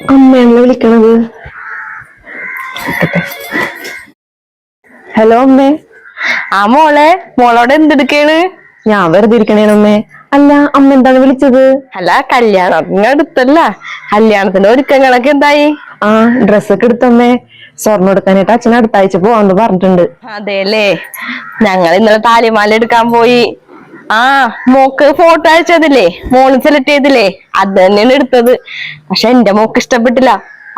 അമ്മയാണല്ലോ വിളിക്കണത്. ഹലോ അമ്മേ. ആ മോളെ മോളോട് എന്തെടുക്കേണ് ഞാൻ വെറുതെ ഇരിക്കണേനമ്മേ അല്ല അമ്മ എന്താണ് വിളിച്ചത്? അല്ല കല്യാണം അടുത്തല്ല കല്യാണത്തിന്റെ ഒരുക്കങ്ങളൊക്കെ എന്തായി? ആ ഡ്രസ്സൊക്കെ എടുത്തമ്മേ സ്വർണം എടുക്കാനായിട്ട് അച്ഛൻ പോവാന്ന് പറഞ്ഞിട്ടുണ്ട്. അതെ അല്ലേ ഞങ്ങൾ ഇന്നലെ താലിമാല എടുക്കാൻ പോയി. ആ മോക്ക് ഫോട്ടോ അയച്ചതില്ലേ? മോൾ സെലക്ട് ചെയ്തില്ലേ? അത് തന്നെയാണ് എടുത്തത്. പക്ഷെ എന്റെ മോക്ക് ഇഷ്ടപ്പെട്ടില്ല.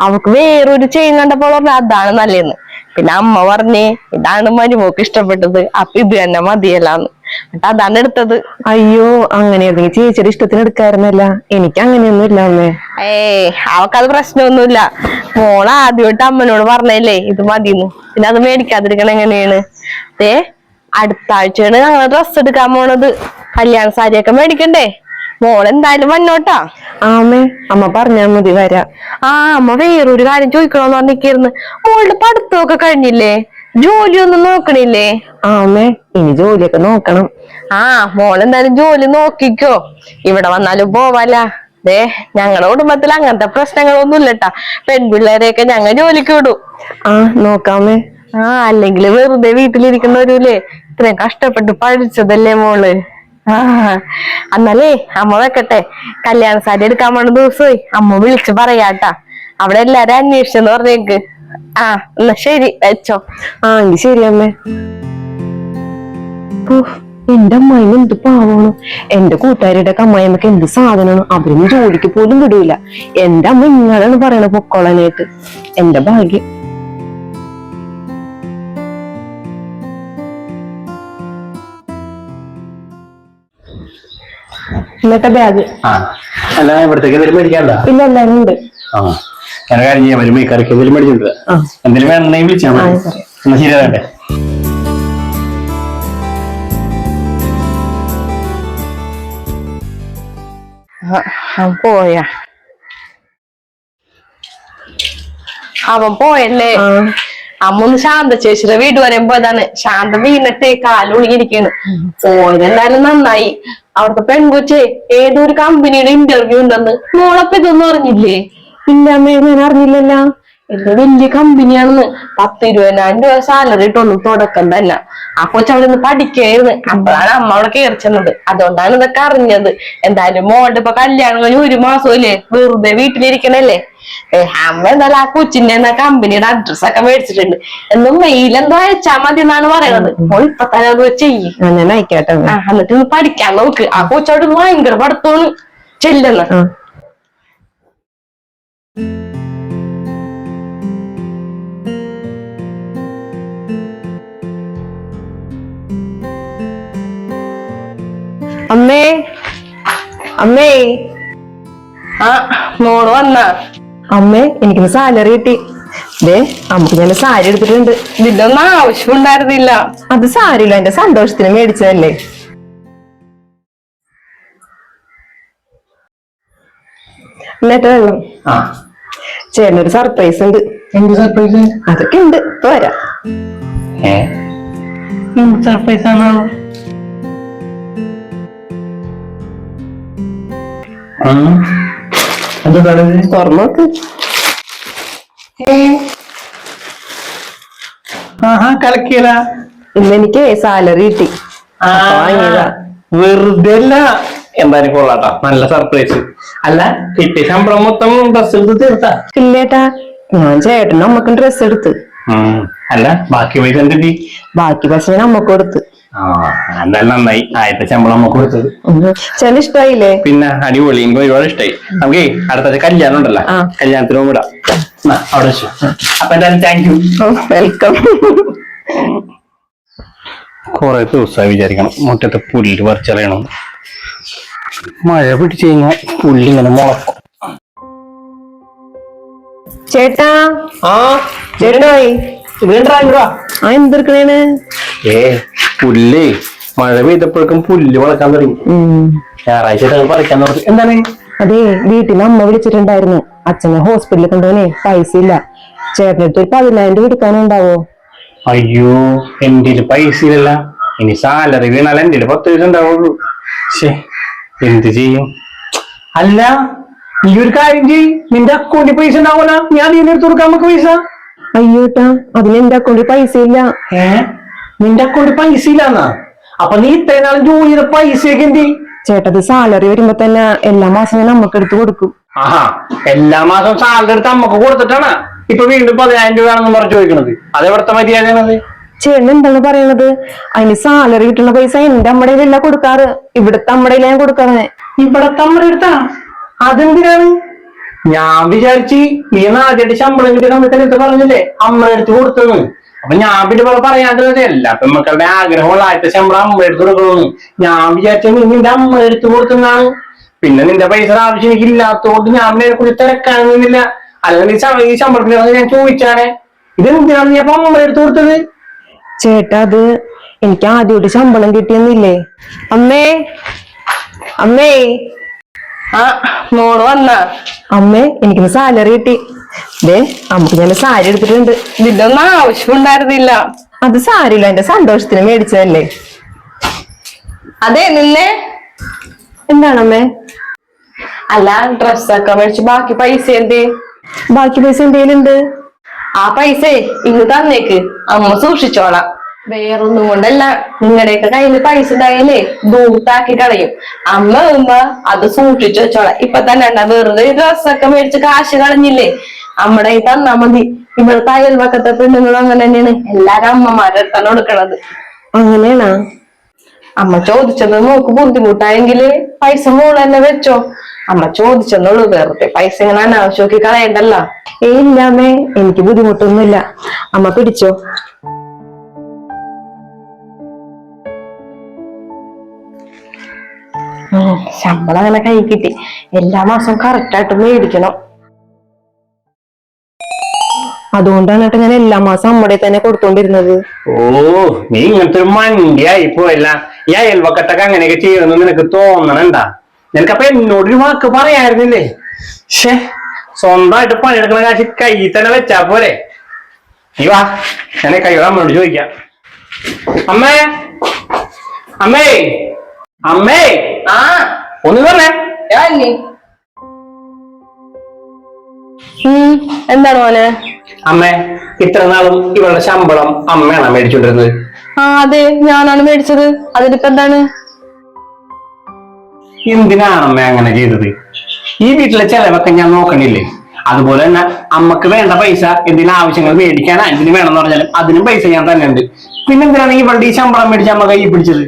അവക്ക് വേറൊരു ചെയിൻ കണ്ടപ്പോൾ പറഞ്ഞു അതാണ് നല്ലതെന്ന്. പിന്നെ അമ്മ പറഞ്ഞേ ഇതാണ് മരുമോക്ക് ഇഷ്ടപ്പെട്ടത്. അപ്പൊ ഇത് തന്നെ മതിയല്ലാന്ന്. എന്നിട്ട് അതാണ് എടുത്തത്. അയ്യോ അങ്ങനെ ഏതെങ്കിലും ചേച്ചിയുടെ ഇഷ്ടത്തിന് എടുക്കായിരുന്നല്ല. എനിക്ക് അങ്ങനെയൊന്നും ഇല്ല അമ്മേ ഏ അവക്കത് പ്രശ്നമൊന്നുമില്ല. മോൾ ആദ്യമായിട്ട് അമ്മനോട് പറഞ്ഞല്ലേ ഇത് മതിന്ന് പിന്നെ അത് മേടിക്കാതിരിക്കണം എങ്ങനെയാണ്? ദേ അടുത്ത ആഴ്ചയാണ് ഞങ്ങൾ ഡ്രസ് എടുക്കാൻ പോണത്. കല്യാണ സാരിയൊക്കെ മേടിക്കണ്ടേ? മോൾ എന്തായാലും വന്നോട്ടാ. ആമേ അമ്മ പറഞ്ഞാ മതി വരാ. ആ അമ്മ വേറൊരു കാര്യം ചോദിക്കണോന്ന് പറഞ്ഞിരുന്നു മോളുടെ പഠിത്തമൊക്കെ കഴിഞ്ഞില്ലേ? ജോലിയൊന്നും നോക്കണില്ലേ? ആമേ ഇനി ജോലിയൊക്കെ നോക്കണം. ആ മോൾ എന്തായാലും ജോലി നോക്കിക്കോ. ഇവിടെ വന്നാലും പോവാല ദേ ഞങ്ങളുടെ കുടുംബത്തിൽ അങ്ങനത്തെ പ്രശ്നങ്ങളൊന്നും ഇല്ലട്ടാ. പെൺപിള്ളേരെയൊക്കെ ഞങ്ങൾ ജോലിക്ക് വിടും. ആ നോക്കാമേ ആ അല്ലെങ്കിൽ വെറുതെ വീട്ടിലിരിക്കുന്നവരുല്ലേ? ഇത്രയും കഷ്ടപ്പെട്ട് പഠിച്ചതല്ലേ മോൾ? എന്നാലേ അമ്മ വെക്കട്ടെ. കല്യാണ സാരി എടുക്കാൻ പോണ ദിവസമായി അമ്മ വിളിച്ചു പറയാട്ടാ. അവിടെ എല്ലാരും അന്വേഷിച്ചെന്ന് പറഞ്ഞേക്ക്. ആ എന്നാ ശരി വെച്ചോ. ആ എങ്കിൽ ശരി അമ്മേ. എന്റെ അമ്മായി എന്ത് പാവാണ്. എന്റെ കൂട്ടുകാരുടെ ഒക്കെ അമ്മായിമ്മക്ക് എന്ത് സാധനമാണ് അവരൊന്നും ജോലിക്ക് പോലും വിടൂല. എന്റെ അമ്മ ഇങ്ങനെയാണ് പറയണ പൊക്കോളനായിട്ട്. എന്റെ ഭാഗ്യം ഇന്നത്തെ ബാഗ് ആ. അല്ല ഇവിടത്തേക്ക് എന്തെങ്കിലും മേടിക്കാണ്ട ഇല്ല ഉണ്ട് ആ. ഞാൻ ഒരു കാര്യം ചെയ്യാം. വരുമ്പോ ഈ കറിക്ക് എന്തെങ്കിലും മേടിച്ചിട്ടുണ്ട്. ആ. എന്തെങ്കിലും വേണമെങ്കിൽ വിളിച്ചാൽ ആ, മതി. ശരി. എന്നാ ശരി വേണ്ടേ ആ, അവൻ പോയാ. അവൻ പോയല്ലേ? അമ്മൊന്ന് അമ്മ ഒന്ന് ശാന്ത ചേച്ചിയുടെ വീട് വരെ പോയതാണ്. ശാന്ത വീണിട്ടേ കാലുള്ളിരിക്കാണ് പോയതെന്തായാലും നന്നായി. അവിടുത്തെ പെൺകുച്ചെ ഏതൊരു കമ്പനിയുടെ ഇന്റർവ്യൂ ഉണ്ടെന്ന് മോളപ്പ ഇതൊന്നും അറിഞ്ഞില്ലേ? ഇല്ല അമ്മേ ഞാൻ അറിഞ്ഞില്ലല്ലോ. എന്തോ വലിയ കമ്പനിയാണെന്ന് പത്ത് ഇരുപതിനായിരം രൂപ സാലറി ഇട്ടൊന്നും തുടക്കം തന്നെ ആ കൊച്ചു അവിടെ നിന്ന് പഠിക്കായിരുന്നു അപ്പോഴാണ് അമ്മ അവിടെ കയറി ചെന്നത്. അതുകൊണ്ടാണ് ഇതൊക്കെ അറിഞ്ഞത്. എന്തായാലും മോളുടെ ഇപ്പൊ കല്യാണം കഴിഞ്ഞ് ഒരു മാസമില്ലേ? വെറുതെ വീട്ടിലിരിക്കണല്ലേ? ഏഹ് അമ്മ എന്തായാലും ആ കൊച്ചിന്റെ എന്നാ കമ്പനിയുടെ അഡ്രസ് ഒക്കെ മേടിച്ചിട്ടുണ്ട്. എന്നും മെയിൽ എന്തോ അയച്ചാ മതി എന്നാണ് പറയണത് മോൾ ഇപ്പൊ തന്നെ അത് ചെയ്യും. എന്നിട്ട് ഒന്ന് പഠിക്കാൻ നോക്ക്. ആ കൊച്ചവിടെ ഭയങ്കര പഠിത്തമാണ്. ചെല്ലുന്ന അമ്മേ അമ്മേ. ആ മോൾ വന്ന. അമ്മേ എനിക്കിന്ന് സാലറി കിട്ടി. ദേ നമുക്ക് ഞാൻ സാരി എടുത്തിട്ടുണ്ട്. ഇതിന്റെ ഒന്നും ആവശ്യമുണ്ടായിരുന്നില്ല. അത് സാരില്ല എന്റെ സന്തോഷത്തിന് മേടിച്ചതല്ലേ. എന്നിട്ട് വെള്ളം ആ. ചേട്ടനൊരു സർപ്രൈസ് ഉണ്ട്. എന്ത് സർപ്രൈസ് അതൊക്കെ ഉണ്ട്. ഇപ്പൊ വരാം. സർപ്രൈസ് ആണോ? എന്താണ് തുറന്നു നോക്ക് ആഹാ കലക്കിയല ഇന്ന് എനിക്ക് സാലറി കിട്ടി. വെറുതെ അല്ല എന്തായാലും കൊള്ളാട്ടാ. നല്ല സർപ്രൈസ് അല്ല കിട്ടിയ ശമ്പളം മൊത്തം ഡ്രസ് എടുത്ത് തീർത്താ. ഇല്ലേട്ടാ ഞാൻ ചേട്ടനും അമ്മക്കും ഡ്രസ് എടുത്ത്. അല്ല ബാക്കി പൈസ എന്തിട്ടി ബാക്കി പൈസ ഞാൻ അമ്മയ്ക്ക് കൊടുത്ത് ആ എന്തായാലും നന്നായി. ആദ്യത്തെ ശമ്പളം നമുക്ക് കൊടുത്തത്. ചേട്ടന് ഇഷ്ടായില്ലേ? പിന്നെ അടിപൊളി എനിക്ക് ഒരുപാട് ഇഷ്ടമായി നമുക്ക് അടുത്ത കല്യാണം ഉണ്ടല്ലോ. കല്യാണത്തിന് മുമ്പ് വിടാം എന്നാ, അവിടെ വെച്ചു. അപ്പൊ എന്തായാലും താങ്ക് യു വെൽക്കം കുറെ ദിവസമായി വിചാരിക്കണം മുറ്റത്തെ പുല്ല് പറിച്ചറിയണം. മഴ പിടിച്ചു കഴിഞ്ഞാൽ പുല്ലിങ്ങനെ മുളക്കും. ചേട്ടാ. ആ. ചേട്ടനായി. വീണ്ടാ ആ എന്തെടുക്കണേണ്? ഏ പുല്ല്. മഴ പെയ്തപ്പോഴേക്കും പുല്ല് വളക്കാൻ തുടങ്ങി. ഞായറാഴ്ച പറിക്കാൻ തുടങ്ങി. എന്താണ്? അതെ വീട്ടിൽ അമ്മ വിളിച്ചിട്ടുണ്ടായിരുന്നു. അച്ഛനെ ഹോസ്പിറ്റലിൽ കൊണ്ടുപോകാനേ പൈസ ഇല്ല. ചേട്ടനടുത്ത് ഒരു പതിനായിരം രൂപ എടുക്കാനുണ്ടാവോ അയ്യോ എന്റെ പൈസ ഇല്ല ഇനി സാലറി വീണാൽ എന്റെ പത്ത് ദിവസം ഉണ്ടാവുള്ളൂ. ശേ എന്ത് ചെയ്യും? അല്ല ഈ ഒരു കാര്യം ചെയ് നിന്റെ അക്കൗണ്ടിൽ പൈസ ഉണ്ടാവൂല ഞാൻ നീ കൊടുക്കാൻ കൊടുക്കാം നമുക്ക് പൈസ. അയ്യോട്ടാ അതിന് എന്റെ അക്കൗണ്ടിൽ പൈസ ഇല്ല ഏ? നിന്റെ അക്കൗണ്ടിൽ പൈസ ഇല്ലാന്നാ അപ്പൊ നീ ഇത്രയും നാളും ജോലി ചെയ്ത പൈസയൊക്കെ എന്തി ചേട്ടത് സാലറി വരുമ്പോ തന്നെ എല്ലാ മാസം ഞാൻ നമുക്ക് എടുത്ത് കൊടുക്കും. ആഹാ എല്ലാ മാസവും സാലറി എടുത്ത് അമ്മയ്ക്ക് കൊടുത്തിട്ടാണ് ഇപ്പൊ വീണ്ടും പതിനായിരം രൂപയാണെന്ന് പറഞ്ഞു ചോദിക്കണത്. അതെവിടുത്തെ മര്യാദയാണത് ചേട്ടൻ എന്താണ് പറയണത്? അതിന് സാലറി കിട്ടുന്ന പൈസ എന്റെ അമ്മടയിലല്ല കൊടുക്കാറ്. ഇവിടുത്തെ തമ്മടയിലാണ് ഞാൻ കൊടുക്കാറ്. ഇവിടെ തമ്മടെ അടുത്താ അതെന്തിനാണ്? ഞാൻ വിചാരിച്ച് നീ ആദ്യമായിട്ട് ശമ്പളം കിട്ടിയ സമയത്ത് എടുത്ത് പറഞ്ഞില്ലേ? അമ്മ എടുത്ത് കൊടുത്തെന്ന് അപ്പൊ ഞാൻ പിന്നെ ഇവിടെ പറയാണ്ടത് എല്ലാ പെമ്മക്കളുടെ ആഗ്രഹമുള്ള ആദ്യത്തെ ശമ്പളം അമ്മ എടുത്ത് കൊടുക്കണമെന്ന് ഞാൻ വിചാരിച്ച നീ നിന്റെ അമ്മ എടുത്ത് കൊടുത്തെന്നാണ് പിന്നെ നിന്റെ പൈസ ആവശ്യം എനിക്ക് ഇല്ലാത്തതുകൊണ്ട് ഞാൻ പിന്നെ കുറിച്ച് തിരക്കാനൊന്നുമില്ല അല്ലെങ്കിൽ ഈ ശമ്പളത്തിന് ഞാൻ ചോദിച്ചാണേ ഇതെന്തിനാണ് നീ അപ്പൊ അമ്മ എടുത്ത് കൊടുത്തത്? ചേട്ടാ അത് എനിക്ക് ആദ്യമായിട്ട് ശമ്പളം കിട്ടിയെന്നില്ലേ അമ്മേ അമ്മേ ആ മോൾ വന്ന. അമ്മേ എനിക്ക് സാലറി കിട്ടി. ദേ അമ്മയ്ക്ക് ഞാൻ സാരി എടുത്തിട്ടുണ്ട്. ഇതിന്റെ ഒന്നും ആവശ്യമുണ്ടായിരുന്നില്ല. അത് സാരില്ല എന്റെ സന്തോഷത്തിന് മേടിച്ചതല്ലേ? അതെ നിന്നെ. എന്താണമ്മേ? അല്ല ഡ്രസ്സൊക്കെ മേടിച്ച് ബാക്കി പൈസ എന്തേ? ബാക്കി പൈസ എന്തേലുണ്ട്? ആ പൈസ ഇന്ന് തന്നേക്ക്. അമ്മ സൂക്ഷിച്ചോളാം. വേറൊന്നും കൊണ്ടല്ല. നിങ്ങളുടെയൊക്കെ കയ്യിൽ പൈസ ഉണ്ടായാലേ ദൂത്താക്കി കളയും. അമ്മ ഉമ്മ അത് സൂക്ഷിച്ചു വെച്ചോളാം. ഇപ്പൊ തന്നെ ഉണ്ടാ വെറുതെ ഡ്രസ്സൊക്കെ മേടിച്ച് കാശ് കളഞ്ഞില്ലേ? അമ്മടെ ഈ തന്നാ മതി. ഇവിടുത്തെ അയൽവക്കത്തെ പെണ്ണുങ്ങളും അങ്ങനെ തന്നെയാണ്. എല്ലാരും അമ്മമാരുടെ അടുത്താണ് കൊടുക്കണത്. അങ്ങനെയാണോ? അമ്മ ചോദിച്ചത് നോക്ക് ബുദ്ധിമുട്ടായെങ്കിൽ പൈസ മോൾ തന്നെ വെച്ചോ. അമ്മ ചോദിച്ചെന്നുള്ളൂ വെറുതെ പൈസ ഇങ്ങനെ അനാവശ്യമാക്കി കളയണ്ടല്ലോ. ഏ ഇല്ലാമേ എനിക്ക് ബുദ്ധിമുട്ടൊന്നുമില്ല. അമ്മ പിടിച്ചോ? ശമ്പളം അങ്ങനെ കൈ കിട്ടി. എല്ലാ മാസവും കറക്റ്റ് ആയിട്ട് മേടിക്കണം. അതുകൊണ്ടാണ് കേട്ടോ ഞാൻ എല്ലാ മാസം അമ്മയുടെ തന്നെ കൊടുത്തോണ്ടിരുന്നത്. ഓ നീ ഇങ്ങനത്തെ ഒരു മണ്ടിയായി പോയല്ല. ഈ അയൽവക്കത്തൊക്കെ അങ്ങനെയൊക്കെ ചെയ്യണമെന്ന് നിനക്ക് തോന്നണണ്ടാ? നിനക്കപ്പൊ എന്നോടൊരു വാക്ക് പറയായിരുന്നില്ലേ? ഷേ സ്വന്തമായിട്ട് പണിയെടുക്കണ കാശ് കൈ തന്നെ വെച്ചാ പോരെ. നീ വാ ഞാൻ കൈയോട് അമ്മയോട് ചോദിക്കാം. അമ്മേ അമ്മേ അമ്മേ. ആ. ഒന്ന് എന്താണ് മോനെ? അമ്മേ ഇത്ര നാളും ഇവളുടെ ശമ്പളം അമ്മയാണ് മേടിച്ചോണ്ടിരുന്നത്? ആ അതെ ഞാനാണ് മേടിച്ചത്. അതിനിപ്പോ എന്താണ്? എന്തിനാണ് അമ്മ അങ്ങനെ ചെയ്തത്? ഈ വീട്ടിലെ ചെലവൊക്കെ ഞാൻ നോക്കണില്ലേ? അതുപോലെ തന്നെ അമ്മയ്ക്ക് വേണ്ട പൈസ എന്തിനും ആവശ്യങ്ങൾ മേടിക്കാൻ എന്തിനു വേണമെന്ന് പറഞ്ഞാലും അതിനും പൈസ ഞാൻ തന്നെ ഉണ്ട് പിന്നെന്തിനാണ് ഇവളുടെ ഈ ശമ്പളം മേടിച്ച് അമ്മ കൈ പിടിച്ചത്?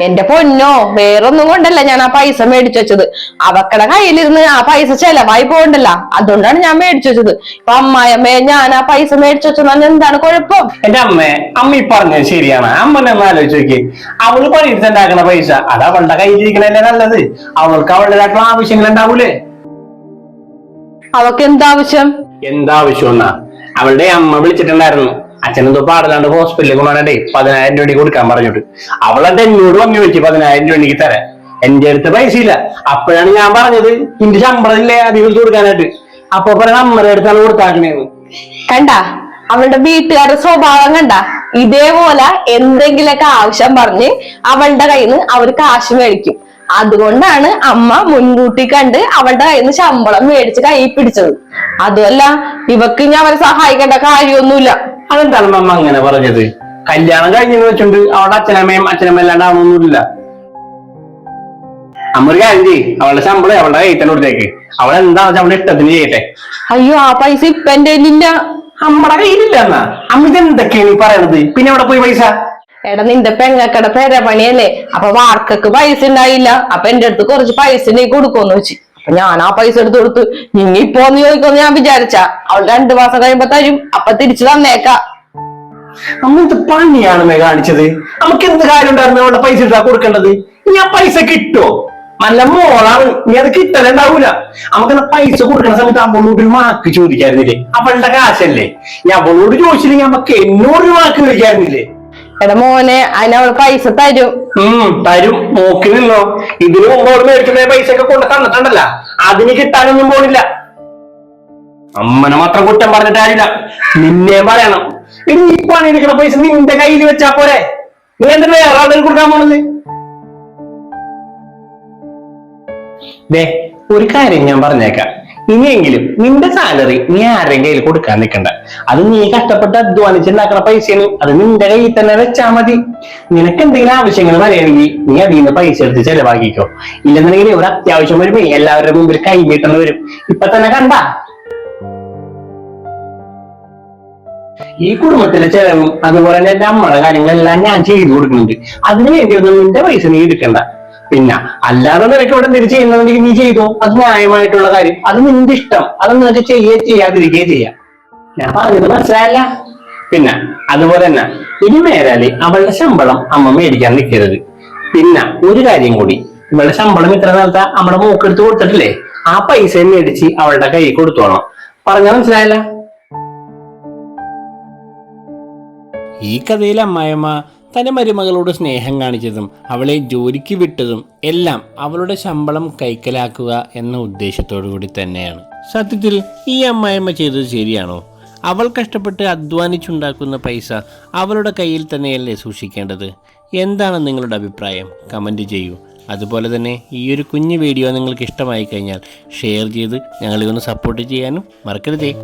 എന്റെ പൊന്നോ വേറൊന്നും കൊണ്ടല്ല ഞാൻ ആ പൈസ മേടിച്ചു വെച്ചത്. അവക്കടെ കയ്യിലിരുന്ന് ആ പൈസ ചെലവായി പോകണ്ടല്ല. അതുകൊണ്ടാണ് ഞാൻ മേടിച്ചു വെച്ചത്. ഇപ്പൊ അമ്മായമ്മേ ഞാൻ ആ പൈസ മേടിച്ചു വെച്ചെന്നാൽ എന്താണ് കുഴപ്പം? എന്റെ അമ്മേ അമ്മ ഈ പറഞ്ഞത് ശരിയാണ്. അമ്മ ഒന്ന് ആലോചിച്ച് നോക്കി അവൾ പണിയെടുത്തുണ്ടാക്കണ പൈസ അത് അവളുടെ കയ്യിലിരിക്കണല്ലേ നല്ലത്? അവൾക്ക് അവളുടേതായിട്ടുള്ള ആവശ്യങ്ങൾ ഉണ്ടാവൂലേ? അവക്ക് എന്താവശ്യം? എന്താവശ്യം എന്നാ അവളുടെ അമ്മ വിളിച്ചിട്ടുണ്ടായിരുന്നു. അച്ഛനെന്തോ പാടില്ലാണ്ട് ഹോസ്പിറ്റലിൽ കൊണ്ടുവന്നേ പതിനായിരം രൂപ കൊടുക്കാൻ പറഞ്ഞിട്ട്. അവളെന്റെ എന്നോട് പറഞ്ഞു വെച്ചു പതിനായിരം രൂപ എനിക്ക് തരാൻ? എന്റെ അടുത്ത് പൈസ ഇല്ല. അപ്പോഴാണ് ഞാൻ പറഞ്ഞത് എന്റെ ശമ്പളം ഇല്ലേ അധികം കൊടുക്കാനായിട്ട്? അപ്പൊ പറഞ്ഞ അമ്മയുടെ അടുത്താണ് കൊടുത്താക്കണേന്ന്. കണ്ട? അവളുടെ വീട്ടുകാരുടെ സ്വഭാവം കണ്ട? ഇതേപോലെ എന്തെങ്കിലൊക്കെ ആവശ്യം പറഞ്ഞ് അവളുടെ കയ്യിൽ നിന്ന് അവർ കാശ് മേടിക്കും. അതുകൊണ്ടാണ് അമ്മ മുൻകൂട്ടി കണ്ട് അവളുടെ കയ്യിൽ നിന്ന് ശമ്പളം മേടിച്ച് കൈ പിടിച്ചത്. അതുമല്ല ഇവക്ക് ഇനി അവരെ സഹായിക്കേണ്ട കാര്യമൊന്നുമില്ല. അതെന്താണ് അമ്മ അങ്ങനെ പറഞ്ഞത്? കല്യാണം കഴിഞ്ഞെന്ന് വെച്ചോണ്ട് അവളുടെ അച്ഛനമ്മയും അച്ഛനമ്മ അല്ലാണ്ട് ആവണമൊന്നുമില്ല അമ്മ ഒരു കാര്യം ചെയ്യ്. അവളുടെ ശമ്പളം അവളുടെ കയ്യിൽ തന്നെ കൊടുത്തേക്ക്. അവൾ എന്താ അവളുടെ ഇഷ്ടത്തിന് ചെയ്യട്ടെ. അയ്യോ ആ പൈസ ഇപ്പൊ എന്റെ കയ്യിലില്ല. അമ്മടെ കയ്യിലില്ല എന്നാ. അമ്മ ഇത് എന്തൊക്കെയാണ് ഈ പറയണത്? പിന്നെ അവിടെ പോയി പൈസ? എടാ നിന്റെ പെങ്ങക്കട പെരപണിയല്ലേ അപ്പൊ വാർക്കക്ക് പൈസ ഉണ്ടായില്ല. അപ്പൊ എന്റെ അടുത്ത് കുറച്ച് പൈസ നീ കൊടുക്കുമെന്ന് വെച്ചു. അപ്പൊ ഞാൻ ആ പൈസ എടുത്ത് കൊടുത്തു. നിങ്ങ ഇപ്പോന്ന് ചോദിക്കുമെന്ന് ഞാൻ വിചാരിച്ച. അവൾ രണ്ടു മാസം കഴിയുമ്പോ തരും. അപ്പൊ തിരിച്ചു തന്നേക്കാം. അമ്മ ഇത് മേ കാണിച്ചത്. നമുക്ക് എന്ത് കാര്യം ഉണ്ടായിരുന്നു അവളുടെ പൈസ ഇട്ടാ കൊടുക്കേണ്ടത്? ഇനി ആ പൈസ കിട്ടുമോ നല്ല മോളാണ്. നീ അത് കിട്ടലുണ്ടാവൂല നമുക്ക് പൈസ കൊടുക്കുന്ന സമയത്ത് അവളോട് ഒരു വാക്ക് ചോദിക്കായിരുന്നില്ലേ? അവളുടെ കാശല്ലേ? ഞാൻ അവളോട് ചോദിച്ചില്ലെങ്കിൽ നമുക്ക് എന്നോട് ഒരു വാക്ക് എടാ മോനെ അതിന് അവൾ പൈസ തരും. ഉം തരും. നോക്കി ഇതിനു മുമ്പ് അവൾ മേടിക്കുന്ന പൈസ ഒക്കെ കൊണ്ട് തന്നിട്ടുണ്ടല്ല. അതിന് കിട്ടാനൊന്നും പോണില്ല. അമ്മനെ മാത്രം കുറ്റം പറഞ്ഞിട്ട് കാര്യമില്ല. നിന്നെ പറയണം. ഇനി ഈ പണിയെടുക്കണ പൈസ നിന്റെ കയ്യിൽ വെച്ചാ പോരെ. നീ എന്തിനാ വേറെ ആളുകൾ കൊടുക്കാൻ പോണത്? ദേ ഒരു കാര്യം ഞാൻ പറഞ്ഞേക്കാം. ഇനിയെങ്കിലും നിന്റെ സാലറി നീ ആരുടെയും കയ്യിൽ കൊടുക്കാൻ നിൽക്കണ്ട അത് നീ കഷ്ടപ്പെട്ട് അധ്വാനിച്ചുണ്ടാക്കുന്ന പൈസയാണ്. അത് നിന്റെ കയ്യിൽ തന്നെ വെച്ചാൽ മതി. നിനക്ക് എന്തെങ്കിലും ആവശ്യങ്ങൾ വരികയാണെങ്കിൽ നീ അതിൽ നിന്ന് പൈസ എടുത്ത് ചെലവാക്കിക്കോ. ഇല്ലെന്നുണ്ടെങ്കിൽ ഒരു അത്യാവശ്യം വരുമ്പോ എല്ലാവരുടെ മുമ്പിൽ കൈ വരും. ഇപ്പൊ തന്നെ കണ്ട? ഈ കുടുംബത്തിലെ ചെലവും അതുപോലെ തന്നെ എന്റെ അമ്മയുടെ കാര്യങ്ങളെല്ലാം ഞാൻ ചെയ്തു കൊടുക്കുന്നുണ്ട്. അതിനു വേണ്ടിയൊന്നും നിന്റെ പൈസ നീ എടുക്കണ്ട. പിന്നെ അല്ലാതെ നിനക്ക് ഇവിടെ തിരിച്ചു ചെയ്യുന്നുണ്ടെങ്കിൽ നീ ചെയ്തോ? അത് ന്യായമായിട്ടുള്ള കാര്യം. അത് നിന്റെ ഇഷ്ടം. അത് നിനക്ക് ചെയ്യേ ചെയ്യാതിരിക്കുകയും ചെയ്യാം. ഞാൻ പറഞ്ഞത് മനസ്സിലായല്ല? പിന്നെ അതുപോലെ തന്നെ ഇനി മേലാൽ അവളുടെ ശമ്പളം അമ്മ മേടിക്കാൻ നിൽക്കരുത് പിന്നെ ഒരു കാര്യം കൂടി. ഇവളുടെ ശമ്പളം ഇത്ര നേരത്തെ നമ്മുടെ മൂക്കെടുത്ത് കൊടുത്തിട്ടില്ലേ? ആ പൈസ മേടിച്ച് അവളുടെ കൈ കൊടുത്തോണം. പറഞ്ഞാൽ മനസ്സിലായല്ല? ഈ കഥയിൽ അമ്മായിയമ്മ തന്റെ മരുമകളോട് സ്നേഹം കാണിച്ചതും അവളെ ജോലിക്ക് വിട്ടതും എല്ലാം അവളുടെ ശമ്പളം കൈക്കലാക്കുക എന്ന ഉദ്ദേശത്തോടു കൂടി തന്നെയാണ്. സത്യത്തിൽ ഈ അമ്മായിമ്മ ചെയ്തത് ശരിയാണോ? അവൾ കഷ്ടപ്പെട്ട് അധ്വാനിച്ചുണ്ടാക്കുന്ന പൈസ അവളുടെ കയ്യിൽ തന്നെയല്ലേ സൂക്ഷിക്കേണ്ടത്? എന്താണ് നിങ്ങളുടെ അഭിപ്രായം? കമന്റ് ചെയ്യൂ. അതുപോലെ തന്നെ ഈ ഒരു കുഞ്ഞു വീഡിയോ നിങ്ങൾക്ക് ഇഷ്ടമായി കഴിഞ്ഞാൽ ഷെയർ ചെയ്ത് ഞങ്ങളെ ഒന്ന് സപ്പോർട്ട് ചെയ്യാനും മറക്കരുതേ.